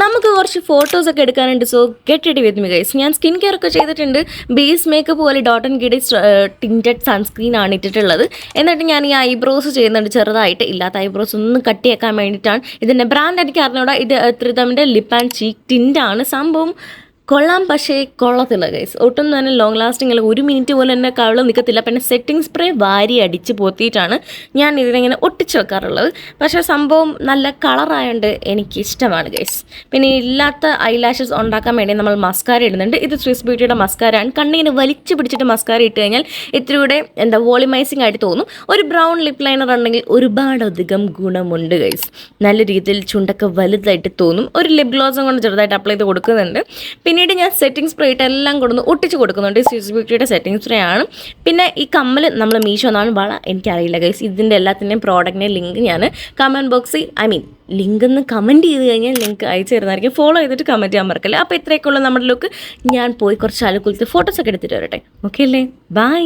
നമുക്ക് കുറച്ച് ഫോട്ടോസ് ഒക്കെ എടുക്കാനുണ്ട്. So get ready with me guys ഞാൻ സ്കിൻ കെയർ ഒക്കെ ചെയ്തിട്ടുണ്ട്. ബേസ് മേക്കപ്പ് പോലെ ഡോട്ട് ആൻഡ് ഗിഡി ടിന്റഡ് സൺസ്ക്രീൻ ആണ് ഇട്ടിട്ടുള്ളത്. എന്നിട്ട് ഞാൻ ഈ ഐബ്രോസ് ചെയ്യുന്നുണ്ട്. ചെറുതായിട്ട് ഇല്ലാത്ത ഐബ്രോസ് ഒന്ന് കട്ടിയാക്കാൻ വേണ്ടിയിട്ടാണ്. ഇതിന്റെ ബ്രാൻഡ് എനിക്ക് അറിഞ്ഞൂടാ. ഇത് ത്രിതമിന്റെ ലിപ്പ് ആൻഡ് ചീക്ക് ടിന്റാണ് സംഭവം കൊള്ളാം പക്ഷേ കൊള്ളത്തില്ല ഗൈസ് ഒട്ടും തന്നെ ലോങ് ലാസ്റ്റിംഗ് അല്ല. ഒരു മിനിറ്റ് പോലും എന്നെ കവളം നിൽക്കത്തില്ല പിന്നെ സെറ്റിംഗ് സ്പ്രേ വാരി അടിച്ച് പോത്തിയിട്ടാണ് ഞാൻ ഇതിനിങ്ങനെ ഒട്ടിച്ച് വെക്കാറുള്ളത്. പക്ഷേ സംഭവം നല്ല കളറായതുകൊണ്ട് എനിക്ക് ഇഷ്ടമാണ് ഗൈസ് പിന്നെ ഇല്ലാത്ത ഐലാഷസ് ഉണ്ടാക്കാൻ വേണ്ടി നമ്മൾ മസ്കാര ഇടുന്നുണ്ട്. ഇത് സ്വിസ് ബ്യൂട്ടിയുടെ മസ്കാരയാണ് കണ്ണിങ്ങനെ വലിച്ചു പിടിച്ചിട്ട് മസ്കാര ഇട്ട് കഴിഞ്ഞാൽ ഇത്തിരി കൂടെ എന്താ വോളിമൈസിങ് ആയിട്ട് തോന്നും. ഒരു ബ്രൗൺ ലിപ് ലൈനർ ഉണ്ടെങ്കിൽ ഒരുപാടധികം ഗുണമുണ്ട് ഗൈസ് നല്ല രീതിയിൽ ചുണ്ടൊക്കെ വലുതായിട്ട് തോന്നും. ഒരു ലിപ് ഗ്ലോസും കൊണ്ട് ചെറുതായിട്ട് അപ്ലൈ ചെയ്ത് കൊടുക്കുന്നുണ്ട്. പിന്നീട് ഞാൻ സെറ്റിംഗ് സ്പ്രേ ഇട്ട് എല്ലാം കൊടുന്ന് ഒട്ടിച്ച് കൊടുക്കുന്നുണ്ട്. സ്വിസ് ബ്യൂട്ടിയുടെ സെറ്റിംഗ് സ്പ്രേ ആണ്. പിന്നെ ഈ കമ്മൽ നമ്മൾ മീഷോ എന്നാണ് വള എനിക്കറിയില്ല ഗൈസ് ഇതിന്റെ എല്ലാത്തിന്റെയും പ്രോഡക്റ്റിന്റെ ലിങ്ക് ഞാൻ കമന്റ് ബോക്സിൽ ഐ മീൻ ലിങ്ക് ഒന്ന് കമന്റ് ചെയ്ത് കഴിഞ്ഞാൽ ലിങ്ക് അയച്ചു തരുന്നതായിരിക്കും. ഫോളോ ചെയ്തിട്ട് കമന്റ് ചെയ്യാൻ മറക്കല്ലേ. അപ്പോൾ ഇത്രയൊക്കെയുള്ള നമ്മുടെ ലുക്ക് ഞാൻ പോയി കുറച്ച് അലുക്കുലത്തെ ഫോട്ടോസൊക്കെ എടുത്തിട്ട് വരട്ടെ. ഓക്കെ അല്ലേ? ബൈ